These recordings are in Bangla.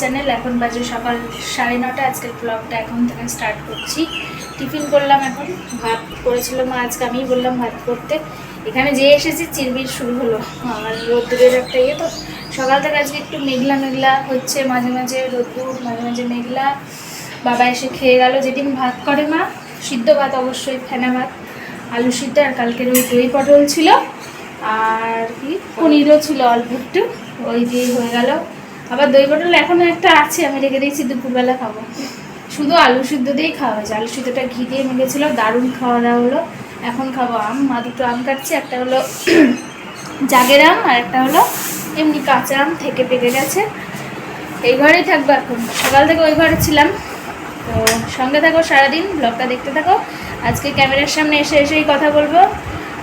চ্যানেল, এখন বাজে সকাল সাড়ে নটা। আজকের ব্লগটা এখন থেকে স্টার্ট করছি। টিফিন করলাম এখন, ভাত করেছিল মা, আজকে আমিই বললাম ভাত করতে। এখানে যে এসেছি চিরবির শুরু হলো। আমার রোদ্দুরের একটা ইয়ে তো। সকাল থেকে আজকে একটু মেঘলা মেঘলা হচ্ছে, মাঝে মাঝে রোদ্দুর, মাঝে মাঝে মেঘলা। বাবা এসে খেয়ে গেল। যেদিন ভাত করে মা, সিদ্ধ ভাত অবশ্যই, ফেনা ভাত, আলু সিদ্ধ, আর কালকের ওই দই পটল ছিল। আর কি? পনিরও ছিল অল্প একটু। ওই দিয়ে হয়ে গেল। আবার দই পটল এখনও একটা আছে, আমি রেখে দিয়েছি, দুপুরবেলা খাব। শুধু আলু সিদ্ধ দিয়েই খাওয়া হয়েছে। আলু সিদ্ধটা ঘি দিয়ে মেখেছিল দারুণ খাওয়া দাওয়া হলো। এখন খাব আম। মা দুটো আম কাটছে, একটা হলো জাগের আম, আর একটা হলো এমনি কাঁচা আম, থেকে পেকে গেছে। এই ঘরেই থাকব এখন। সকাল থেকে ওই ঘরে ছিলাম। তো সঙ্গে থাকো সারাদিন ব্লগটা দেখতে থাকো। আজকে ক্যামেরার সামনে এসে এসেই কথা বলব।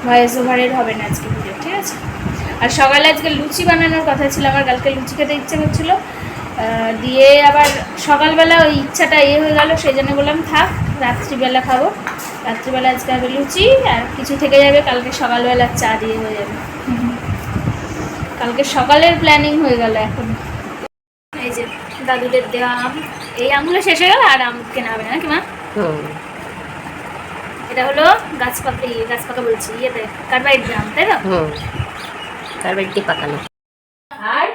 ভয়েস ওভারের হবে না আজকে ভিডিও ঠিক আছে? আর সকালে আজকে লুচি বানানোর কথা ছিল আমার কালকে লুচি খেতে ইচ্ছে করছিল। দিয়ে আবার সকালবেলা ওই ইচ্ছাটা ইয়ে হয়ে গেল সেই জন্য বললাম থাক রাত্রিবেলা খাব। রাত্রিবেলা আজকে হবে লুচি আর কিছু থেকে যাবে কালকে সকালবেলা চা দিয়ে হয়ে যাবে। কালকে সকালের প্ল্যানিং হয়ে গেল এখন। এই যে দাদুদের দেওয়া আম এই আমগুলো শেষ হয়ে গেল আর আম কেনা হবে না কি মা? এটা হলো গাছ পাকা ইয়ে গাছ পাকা বলছি ইয়েতে কারবাইড গ্রাম তাই তো? বাড়িতে পাকানো আর?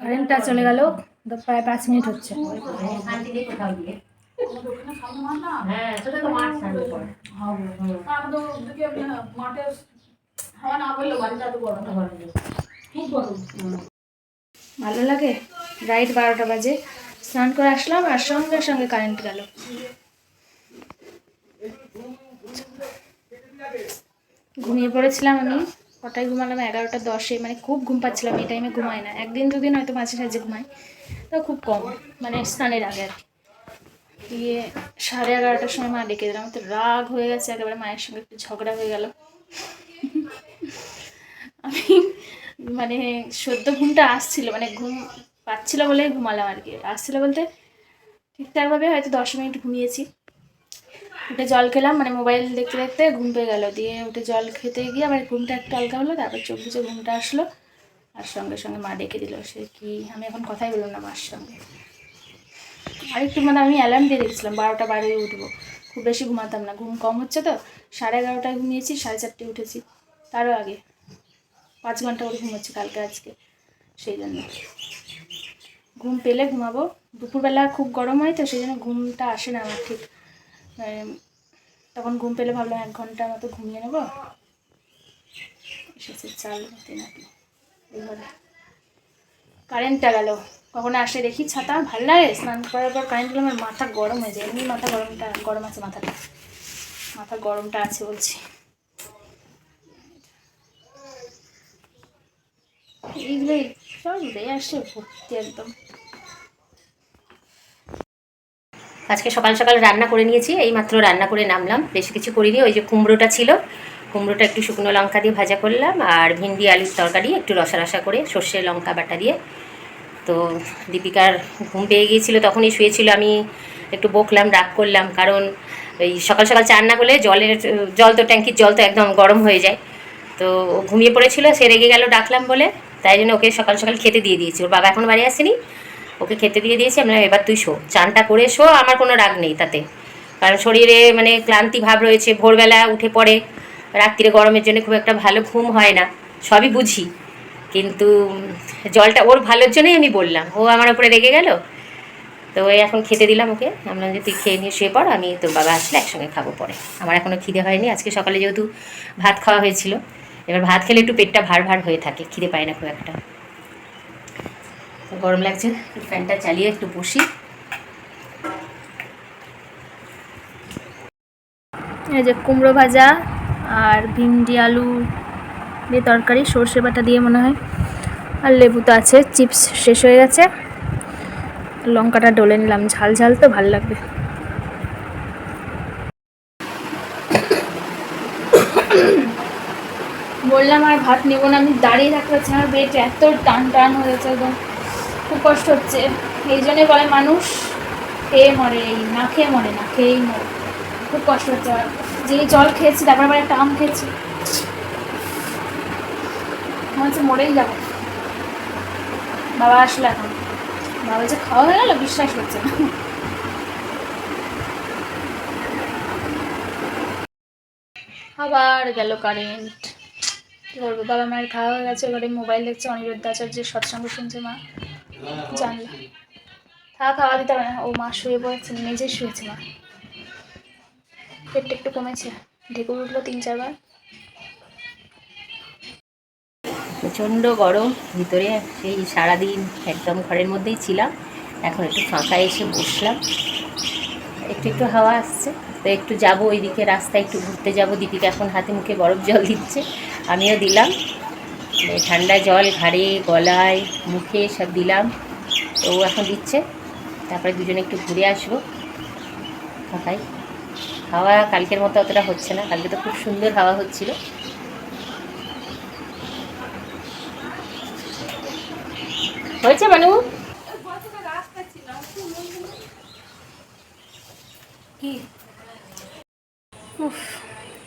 কারেন্টটা চলে গেল প্রায় পাঁচ মিনিট হচ্ছে। হ্যাঁ পরে ভালো লাগে? রাইট বারোটা বাজে। স্নান করে আসলাম আর সঙ্গে সঙ্গে কারেন্ট গেল। ঘুমিয়ে পড়েছিলাম আমি। কটায় ঘুমালাম এগারোটা দশে মানে খুব ঘুম পাচ্ছিলাম, এই টাইমে ঘুমাই না। একদিন দুদিন হয়তো মাঝে সাঝে ঘুমাই তাও খুব কম মানে স্নানের আগে আর কি। দিয়ে সাড়ে এগারোটার সময় মা ডেকে দিলাম, তো রাগ হয়ে গেছে, একেবারে মায়ের সঙ্গে একটু ঝগড়া হয়ে গেল। আমি মানে সদ্য ঘুমটা আসছিল মানে ঘুম পাচ্ছিল বলে ঘুমালাম আর কি। আসছিল বলতে ঠিকঠাকভাবে হয়তো দশ মিনিট ঘুমিয়েছি। উঠে জল খেলাম মানে মোবাইল দেখতে দেখতে ঘুম পেয়ে গেল। দিয়ে উঠে জল খেতে গিয়ে আবার ঘুমটা একটু হালকা হলো, তারপর চোখ বুঝে ঘুমটা আসলো। আর সঙ্গে সঙ্গে মা ডেকে দিল, সে কি, আমি এখন কথাই বললাম না মার সঙ্গে। আরেকটু মানে আমি অ্যালার্ম দিয়ে রেখেছিলাম, বারোটা বারোই উঠবো। খুব বেশি ঘুমাতাম না, ঘুম কম হচ্ছে তো, সাড়ে এগারোটায় ঘুমিয়েছি, সাড়ে চারটে উঠেছি, তারও আগে। পাঁচ ঘণ্টা করে ঘুমোচ্ছি কালকে, আজকে, সেই জন্য। ঘুম পেলে ঘুমাবো। দুপুরবেলা খুব গরম হয় তো, সেই জন্য ঘুমটা আসে না আমার ঠিক। তখন ঘুম পেলে ভাবলাম এক ঘণ্টার মতো ঘুমিয়ে নেব। এসেছে চাল নিতে নাকি। এবারে কারেন্টটা গেল কখন আসে দেখি ছাতা, ভালো লাগে? স্নান করার পর কারেন্ট গেলে আমার মাথা গরম হয়ে যায়। এমনি মাথা গরমটা, গরম আছে মাথাটা। মাথা গরমটা আছে বলছি। এইগুলো সব উড়ে আসে ভর্তি একদম। আজকে সকাল সকাল রান্না করে নিয়েছি এই মাত্র রান্না করে নামলাম। বেশি কিছু করিনি, ওই যে কুমড়োটা ছিল। কুমড়োটা একটু শুকনো লঙ্কা দিয়ে ভাজা করলাম, আর ভিন্ডি আলুর তরকারি একটু রসা রসা করে, সর্ষে লঙ্কা বাটা দিয়ে। তো দীপিকার ঘুম পেয়ে গিয়েছিল, তখনই শুয়েছিল, আমি একটু বকলাম, রাগ করলাম, কারণ ওই সকাল সকাল চান না করলে জলের, জল তো ট্যাঙ্কির জল তো একদম গরম হয়ে যায়। তো ঘুমিয়ে পড়েছিল, সে রেগে গেল ডাকলাম বলে, তাই জন্য ওকে সকাল সকাল খেতে দিয়ে দিয়েছি। ওর বাবা এখন বাড়ি আসেনি ওকে খেতে দিয়ে দিয়েছি আমরা এবার তুই শো। চানটা করে শো, আমার কোনো রাগ নেই তাতে। কারণ শরীরে মানে ক্লান্তি ভাব রয়েছে, ভোরবেলা উঠে পড়ে, রাত্রিরে গরমের জন্য খুব একটা ভালো ঘুম হয় না, সবই বুঝি। কিন্তু জলটা ওর ভালোর জন্যই আমি বললাম, ও আমার উপরে রেগে গেল। তো ওই এখন খেতে দিলাম ওকে আমরা যে, তুই খেয়ে নিয়ে শুয়ে পড়, আমি তোর বাবা আসলে একসঙ্গে খাব পরে। আমার এখনও খিদে হয়নি, আজকে সকালে যেহেতু ভাত খাওয়া হয়েছিল, এবার ভাত খেলে একটু পেটটা ভার ভার হয়ে থাকে, খিদে পায় না খুব একটা। গরম লাগছে ফ্যানটা চালিয়ে একটু বসি। এই যে কুমড়ো ভাজা আর ভিন্ডি আলু দিয়ে তরকারি, সর্ষে বাটা দিয়ে মনে হয়। আর লেবু তো আছে, চিপস শেষ হয়ে গেছে। লঙ্কাটা ডলে নিলাম, ঝাল ঝাল তো, ভালো লাগবে। বললাম আর ভাত নেব না, আমি দাঁড়িয়ে থাকতে পারছি আমার পেট এত টান টান হয়ে গেছে একদম। খুব কষ্ট হচ্ছে। এই জন্যে বলে মানুষ খেয়ে মরে এই না খেয়ে মরে, না খেয়েই মরে খুব কষ্ট হচ্ছে। যেই জল খেয়েছি, তারপর আবার একটা আম খেয়েছি। মনে হচ্ছে মরেই যাব। বাবা আসলো এখন। বাবা যে খাওয়া হয়ে গেল, বিশ্বাস হচ্ছে না। আবার গেল কারেন্ট। কী করব বাবা মায়ের খাওয়া হয়ে গেছে, এবারে মোবাইল দেখছে অনিরুদ্ধ আচার্যের সৎসঙ্গ শুনছে মা। জানলা। থাকা খাওয়া দিতে হবে না। ও মা শুয়ে পড়েছে, মেঝে শুয়েছে মা। পেটটা একটু কমেছে। ঢেকুর উঠল তিন, চারবার। প্রচণ্ড গরম। ভিতরে সেই সারাদিন একদম ঘরের মধ্যেই ছিলাম। এখন একটু ফাঁকা এসে বসলাম। একটু একটু হাওয়া আসছে। তো একটু যাব ওইদিকে, রাস্তায় একটু ঘুরতে যাব। দীপিকা এখন হাতে মুখে বরফ জল দিচ্ছে। আমিও দিলাম। ঠান্ডা জল ঘাড়ে গলায় মুখে সব দিলাম। তো ও এখন দিচ্ছে। তারপরে দুজনে একটু ঘুরে আসব। ফাঁকায় হাওয়া কালকের মতো অতটা হচ্ছে না। কালকে তো খুব সুন্দর হাওয়া হচ্ছিল। হয়েছে মানু? কি?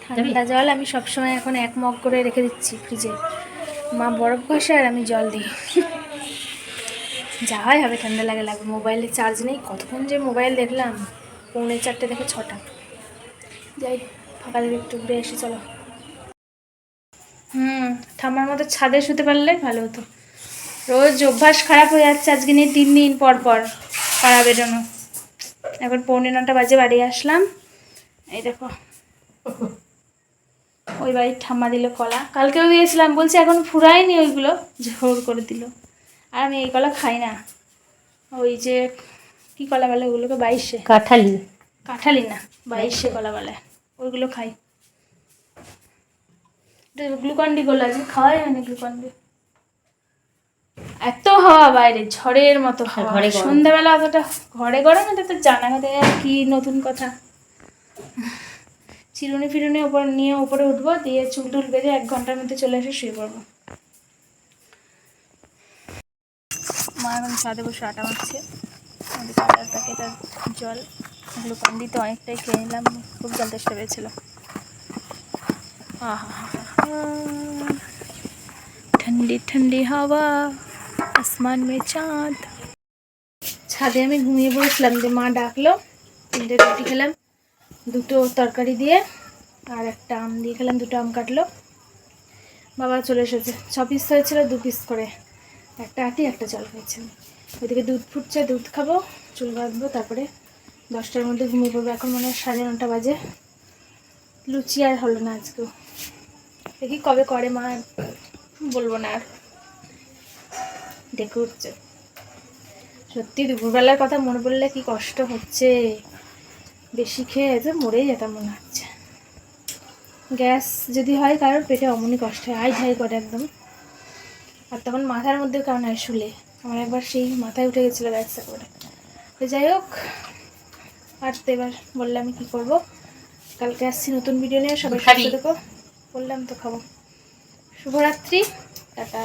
ঠান্ডা জল আমি সবসময় এখন এক মগ করে রেখে দিচ্ছি ফ্রিজে। মা বরফ ঘষে আর আমি জল দিই। যা হয় হবে, ঠান্ডা লাগে, লাগবে। মোবাইলে চার্জ নেই। কতক্ষণ যে মোবাইল দেখলাম, পৌনে চারটে থেকে ছটা। যাই, ফাঁকা দিকে একটু ঘুরে এসে চলো। হুম ঠাম্মার মতো ছাদে শুতে পারলে ভালো হতো। রোজ অভ্যাস খারাপ হয়ে যাচ্ছে, আজকে নিয়ে তিন দিন পর পর পাড়া বেরোনো। এখন পৌনে নটা বাজে, বাড়ি আসলাম। এই দেখো। ওই বাড়ির ঠাম্মা দিল কলা। কালকেও দিয়েছিলাম বলছে এখন ফুরায়নি ওইগুলো। ঝোর করে দিল। আর আমি এই কলা খাই না। ওই যে কি কলা বলে ওগুলোকে? বাইশে। কাঁঠালি। কাঁঠালি না বাইশে কলা বলে। ওইগুলো খাই। গ্লুকন ডি গুলো আছে খাওয়াই হয়নি গ্লুকন ডি। এত হাওয়া বাইরে ঝড়ের মতো হাওয়া। সন্ধ্যাবেলা অতটা ঘরে গরম এটা তো জানা কথা কি নতুন কথা। চিরুনি ফিরুনি ওপর নিয়ে উপরে উঠবো দিয়ে চুল টুল বেঁধে এক ঘন্টার মধ্যে চলে এসে শুয়ে পড়বো মা এখন ছাদে বসে আটা মারছে ওদিকে আটার প্যাকেট আর জল গ্লুকন ডি তো অনেকটাই খেয়ে নিলাম খুব জল তেষ্টা পেয়েছিল आहा ठंडी ठंडी हवा আসমান মে চাঁদ ছাদে আমি ঘুমিয়ে পড়েছিলাম যে মা ডাকলো তিনটে রুটি খেলাম দুটো তরকারি দিয়ে আর একটা আম দিয়ে খেলাম, দুটো আম কাটলো। বাবা চলে এসেছে। ছ পিস হয়েছিল, দু পিস করে। একটা আটি, একটা জল হয়েছে। ওইদিকে দুধ ফুটছে, দুধ খাব, চুল বাঁধবো তারপরে দশটার মধ্যে ঘুমিয়ে পড়ব। এখন মনে হয় সাড়ে নটা বাজে। লুচি আর হলো না আজকেও। দেখি কবে করে মা, বলব না আর। দেখে উঠছে। সত্যি দুপুরবেলার কথা মনে পড়লে কি কষ্ট হচ্ছে। বেশি খেয়ে যে মরেই যেতাম মনে হচ্ছে। গ্যাস যদি হয় কারোর পেটে অমনই কষ্ট হয় আই ঝাই করে একদম। আর তখন মাথার মধ্যে কারণ হয় শুলে। আমার একবার সেই মাথায় উঠে গেছিল গ্যাসটা করে। তো যাই হোক আর তো এবার বললে আমি কী করব। কালকে আসছি নতুন ভিডিও নিয়ে সবাই? সুস্থ থেকো। বললাম তো খাব। শুভরাত্রি টাটা।